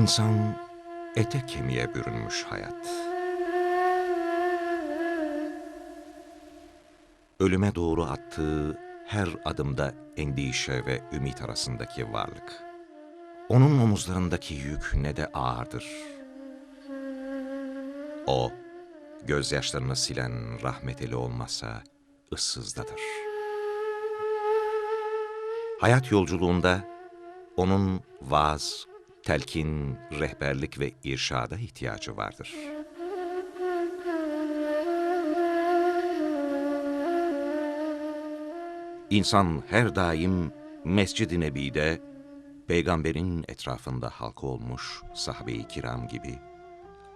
İnsan ete kemiğe bürünmüş hayat. Ölüme doğru attığı her adımda endişe ve ümit arasındaki varlık. Onun omuzlarındaki yük ne de ağırdır. O, gözyaşlarını silen rahmet eli olmasa ıssızdadır. Hayat yolculuğunda onun vaaz, telkin, rehberlik ve irşada ihtiyacı vardır. İnsan her daim Mescid-i Nebi'de peygamberin etrafında halka olmuş sahabe-i kiram gibi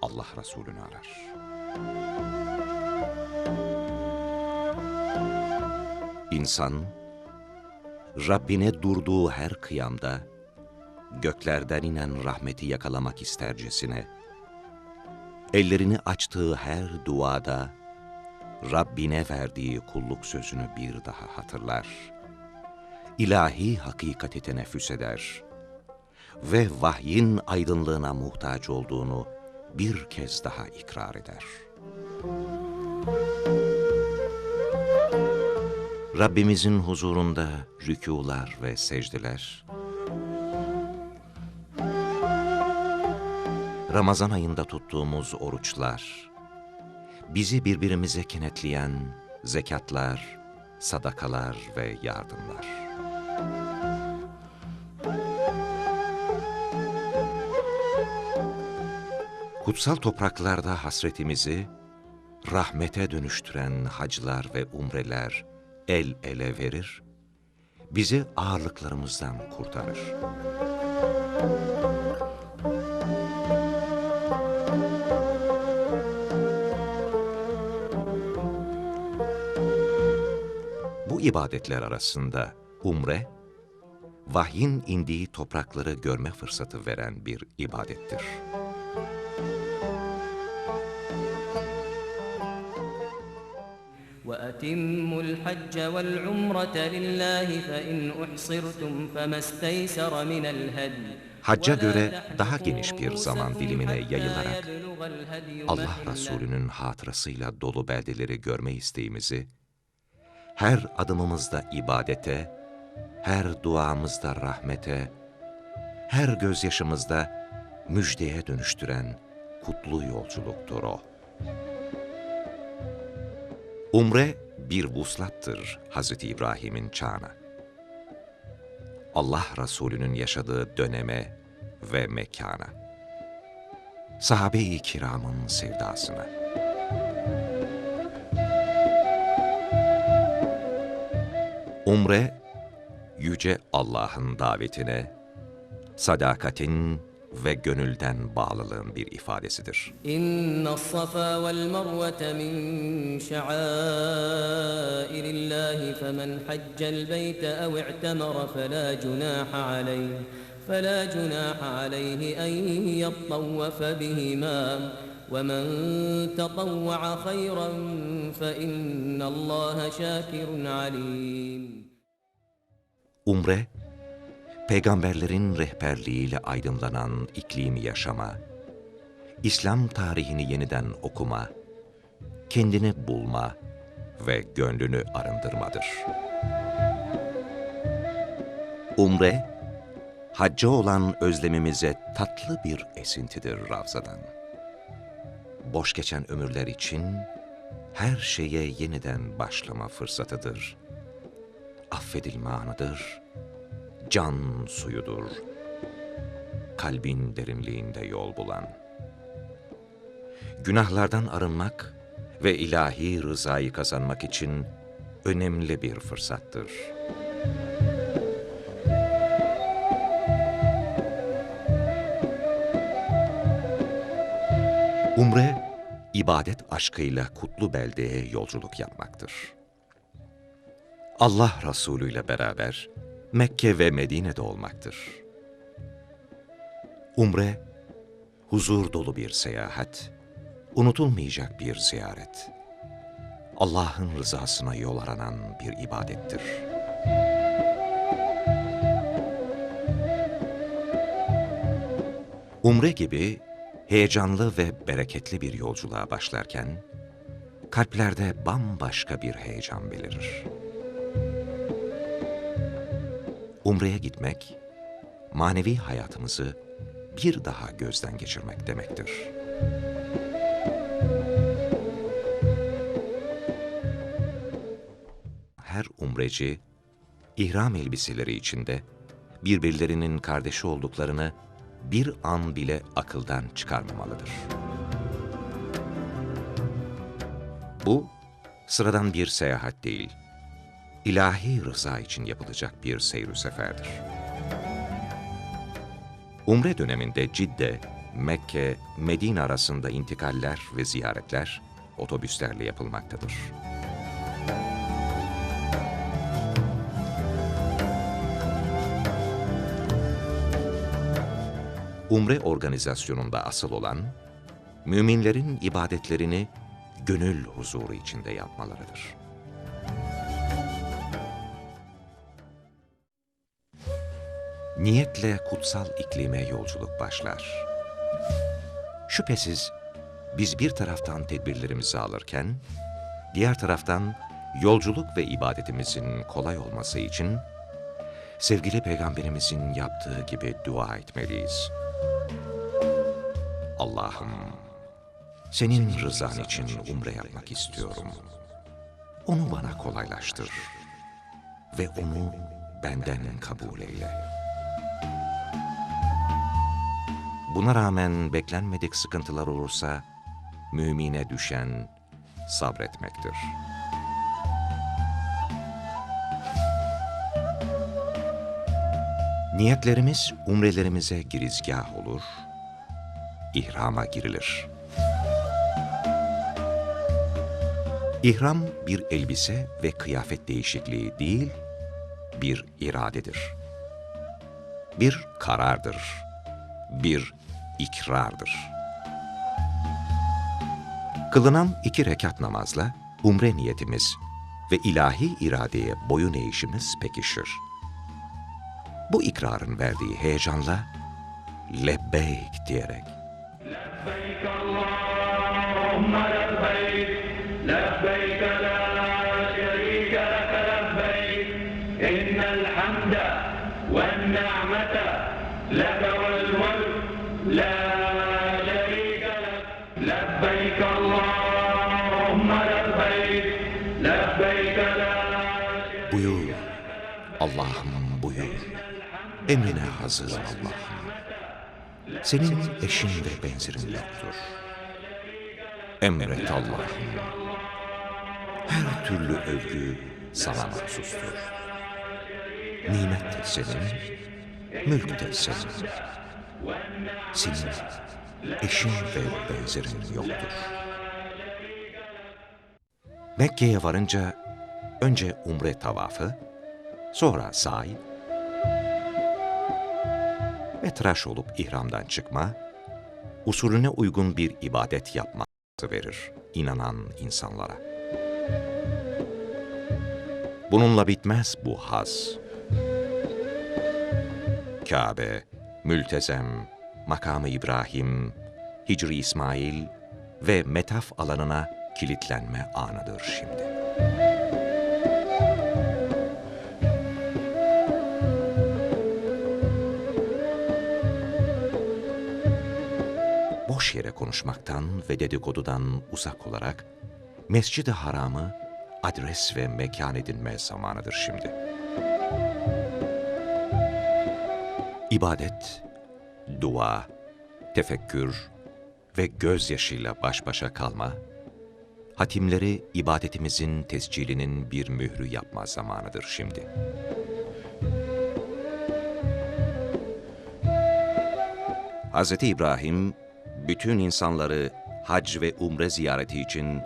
Allah Resulü'nü arar. İnsan, Rabbine durduğu her kıyamda, göklerden inen rahmeti yakalamak istercesine, ellerini açtığı her duada, Rabbine verdiği kulluk sözünü bir daha hatırlar. İlahi hakikati teneffüs eder ve vahyin aydınlığına muhtaç olduğunu bir kez daha ikrar eder. Rabbimizin huzurunda rükûlar ve secdeler, Ramazan ayında tuttuğumuz oruçlar, bizi birbirimize kenetleyen zekatlar, sadakalar ve yardımlar. Kutsal topraklarda hasretimizi rahmete dönüştüren haclar ve umreler el ele verir, bizi ağırlıklarımızdan kurtarır. Bu ibadetler arasında umre, vahyin indiği toprakları görme fırsatı veren bir ibadettir. وأتموا الحج والعمرة لله فإن أحصرتم فما استيسر من الهدي Hacca göre daha geniş bir zaman dilimine yayılarak Allah Resulü'nün hatırasıyla dolu beldeleri görme isteğimizi, her adımımızda ibadete, her duamızda rahmete, her gözyaşımızda müjdeye dönüştüren kutlu yolculuktur o. Umre bir vuslattır Hazreti İbrahim'in çağına. Allah Resulü'nün yaşadığı döneme ve mekana. Sahabe-i kiramın sevdasına. Umre, yüce Allah'ın davetine, sadakatin ve gönülden bağlılığın bir ifadesidir. إن الصفا والمروة من شعائر الله فمن حج البيت أو اعتمر فلا جناح عليه فلا جناح عليه أن يطوف بهما ومن تطوع خيرا فإن الله شاكر عليم Umre, peygamberlerin rehberliğiyle aydınlanan iklimi yaşama, İslam tarihini yeniden okuma, kendini bulma ve gönlünü arındırmadır. Umre, hacca olan özlemimize tatlı bir esintidir Ravza'dan. Boş geçen ömürler için her şeye yeniden başlama fırsatıdır. Affedilme anıdır, can suyudur, kalbin derinliğinde yol bulan. Günahlardan arınmak ve ilahi rızayı kazanmak için önemli bir fırsattır. Umre, ibadet aşkıyla kutlu beldeye yolculuk yapmaktır. Allah Resulü ile beraber Mekke ve Medine'de olmaktır. Umre, huzur dolu bir seyahat, unutulmayacak bir ziyaret. Allah'ın rızasına yol aranan bir ibadettir. Umre gibi heyecanlı ve bereketli bir yolculuğa başlarken, kalplerde bambaşka bir heyecan belirir. Umre'ye gitmek, manevi hayatımızı bir daha gözden geçirmek demektir. Her umreci, ihram elbiseleri içinde birbirlerinin kardeşi olduklarını bir an bile akıldan çıkarmamalıdır. Bu, sıradan bir seyahat değil, ilahi rıza için yapılacak bir seyr seferdir. Umre döneminde Cidde, Mekke, Medine arasında intikaller ve ziyaretler otobüslerle yapılmaktadır. Umre organizasyonunda asıl olan, müminlerin ibadetlerini gönül huzuru içinde yapmalarıdır. Niyetle kutsal iklime yolculuk başlar. Şüphesiz biz bir taraftan tedbirlerimizi alırken, diğer taraftan yolculuk ve ibadetimizin kolay olması için sevgili peygamberimizin yaptığı gibi dua etmeliyiz. Allah'ım, senin rızan için umre yapmak istiyorum. Onu bana kolaylaştır ve onu benden kabul eyle. Buna rağmen beklenmedik sıkıntılar olursa, mümine düşen sabretmektir. Niyetlerimiz umrelerimize girizgah olur, ihrama girilir. İhram bir elbise ve kıyafet değişikliği değil, bir iradedir. Bir karardır, bir ikrardır. Kılınan iki rekat namazla umre niyetimiz ve ilahi iradeye boyun eğişimiz pekişir. Bu ikrarın verdiği heyecanla lebbeyk diyerek. Lebbeyk Allahümme Allah'ım buyur. Emrine hazır Allah'ım. Senin eşin ve benzerin yoktur. Emret Allah'ım. Her türlü övgü sana mahsustur. Nimet de senin, mülk de senin. Senin eşin ve benzerin yoktur. Mekke'ye varınca önce umre tavafı, sonra sa'i ve tıraş olup ihramdan çıkma, usulüne uygun bir ibadet yapması verir inanan insanlara. Bununla bitmez bu haz. Kabe, Mültezem, Makamı İbrahim, Hicri İsmail ve Metaf alanına kilitlenme anıdır şimdi. Boş yere konuşmaktan ve dedikodudan uzak olarak Mescid-i Haram'ı adres ve mekan edinme zamanıdır şimdi. İbadet, dua, tefekkür ve gözyaşıyla baş başa kalma, hatimleri ibadetimizin tescilinin bir mührü yapma zamanıdır şimdi. Hz. İbrahim, bütün insanları hac ve umre ziyareti için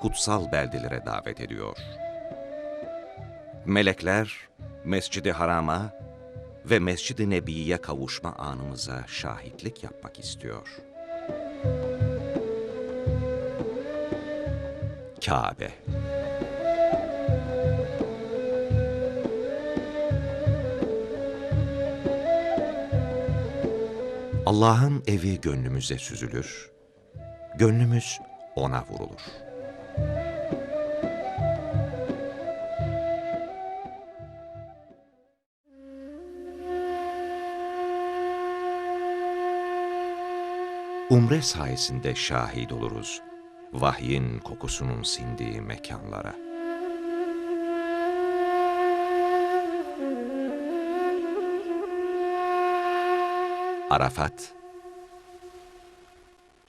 kutsal beldelere davet ediyor. Melekler, Mescid-i Haram'a ve Mescid-i Nebi'ye kavuşma anımıza şahitlik yapmak istiyor. Kabe Allah'ın evi gönlümüze süzülür, gönlümüz ona vurulur. Umre sayesinde şahit oluruz vahyin kokusunun sindiği mekanlara. Arafat,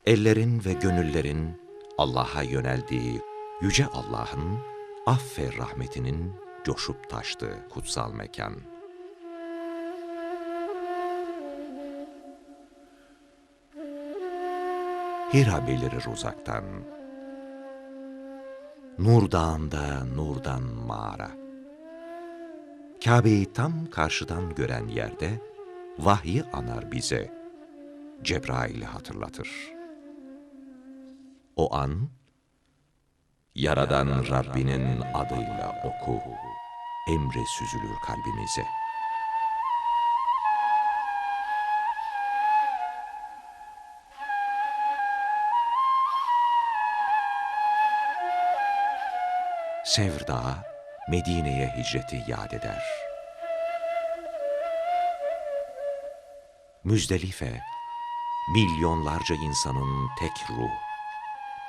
ellerin ve gönüllerin Allah'a yöneldiği Yüce Allah'ın aff ve rahmetinin coşup taştığı kutsal mekan. Hira belirir uzaktan. Nur dağında nurdan mağara. Kabe'yi tam karşıdan gören yerde vahyi anar bize. Cebrail'i hatırlatır. O an, Yaradan Rabbinin adıyla oku, emri süzülür kalbimize. Sevr Dağı, Medine'ye hicreti yad eder. Müzdelife, milyonlarca insanın tek ruh,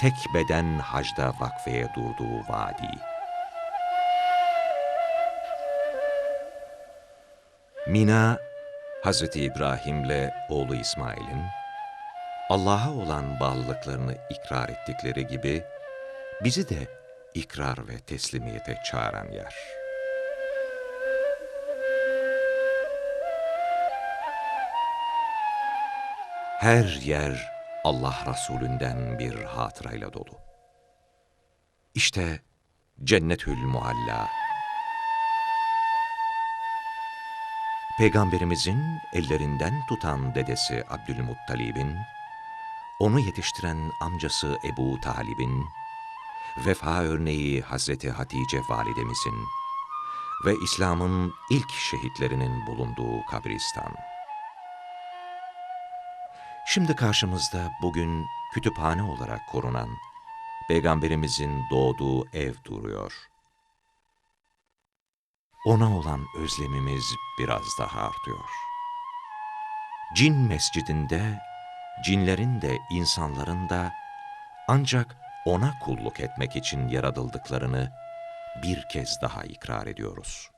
tek beden hacda vakfeye durduğu vadi. Mina, Hz. İbrahim'le oğlu İsmail'in Allah'a olan bağlılıklarını ikrar ettikleri gibi bizi de ikrar ve teslimiyete çağıran yer. Her yer Allah Resulünden bir hatırayla dolu. İşte Cennetül Mualla. Peygamberimizin ellerinden tutan dedesi Abdülmuttalib'in, onu yetiştiren amcası Ebu Talib'in, vefa örneği Hazreti Hatice validemizin ve İslam'ın ilk şehitlerinin bulunduğu kabristan. Şimdi karşımızda bugün kütüphane olarak korunan Peygamberimizin doğduğu ev duruyor. Ona olan özlemimiz biraz daha artıyor. Cin mescidinde, cinlerin de insanların da ancak ona kulluk etmek için yaratıldıklarını bir kez daha ikrar ediyoruz.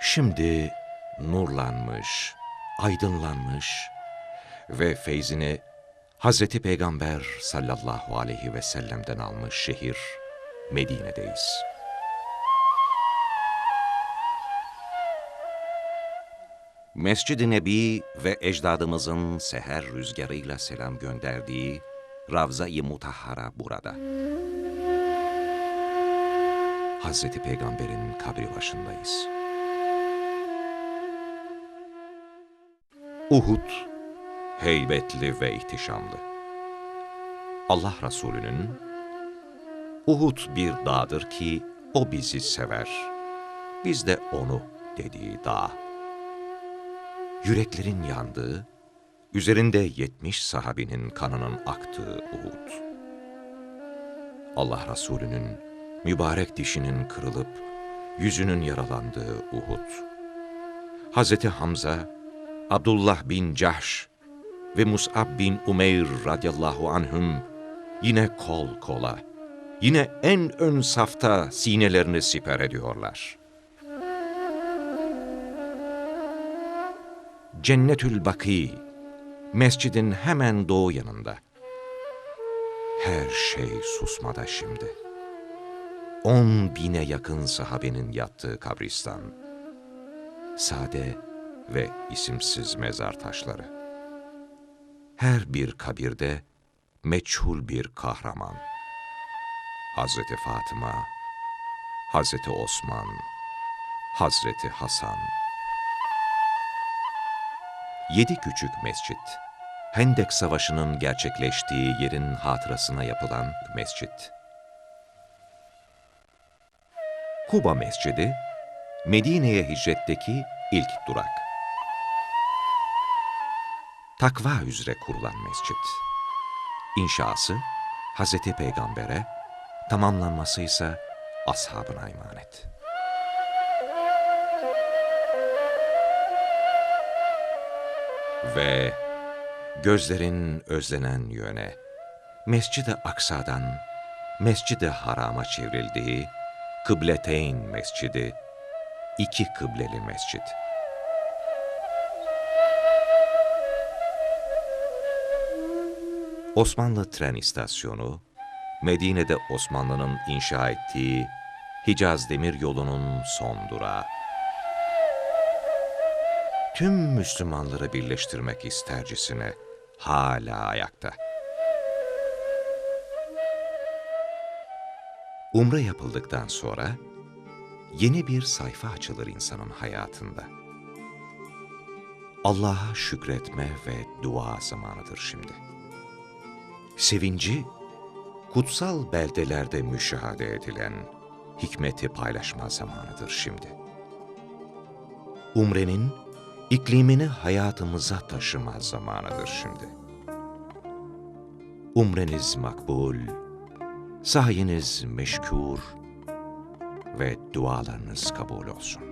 Şimdi nurlanmış, aydınlanmış ve feyzini Hazreti Peygamber sallallahu aleyhi ve sellem'den almış şehir Medine'deyiz. Mescid-i Nebi ve ecdadımızın seher rüzgarıyla selam gönderdiği Ravza-i Mutahhara burada. Hazreti Peygamber'in kabri başındayız. Uhud, heybetli ve ihtişamlı. Allah Resulü'nün, Uhud bir dağdır ki o bizi sever, biz de onu dediği dağ. Yüreklerin yandığı, Üzerinde yetmiş sahabinin kanının aktığı Uhud. Allah Resulü'nün mübarek dişinin kırılıp yüzünün yaralandığı Uhud. Hazreti Hamza, Abdullah bin Cahş ve Mus'ab bin Umeyr radıyallahu anhüm yine kol kola, yine en ön safta sinelerini siper ediyorlar. Cennetül Baki Mescidin hemen doğu yanında. Her şey susmada şimdi. On bine yakın sahabenin yattığı kabristan. Sade ve isimsiz mezar taşları. Her bir kabirde meçhul bir kahraman. Hazreti Fatıma, Hazreti Osman, Hazreti Hasan. Yedi küçük mescit, Hendek Savaşı'nın gerçekleştiği yerin hatırasına yapılan mescit. Kuba Mescidi, Medine'ye hicretteki ilk durak. Takva üzere kurulan mescit. İnşası Hazreti Peygamber'e, tamamlanması ise ashabına emanet. Ve gözlerin özlenen yöne, Mescid-i Aksa'dan Mescid-i Haram'a çevrildiği Kıbleteyn Mescidi, iki kıbleli mescit. Osmanlı tren istasyonu, Medine'de Osmanlı'nın inşa ettiği Hicaz Demiryolu'nun son durağı. Tüm Müslümanları birleştirmek istercesine hala ayakta. Umre yapıldıktan sonra yeni bir sayfa açılır insanın hayatında. Allah'a şükretme ve dua zamanıdır şimdi. Sevinci, kutsal beldelerde müşahede edilen hikmeti paylaşma zamanıdır şimdi. Umrenin iklimini hayatımıza taşıma zamanıdır şimdi. Umreniz makbul, sayeniz meşkur ve dualarınız kabul olsun.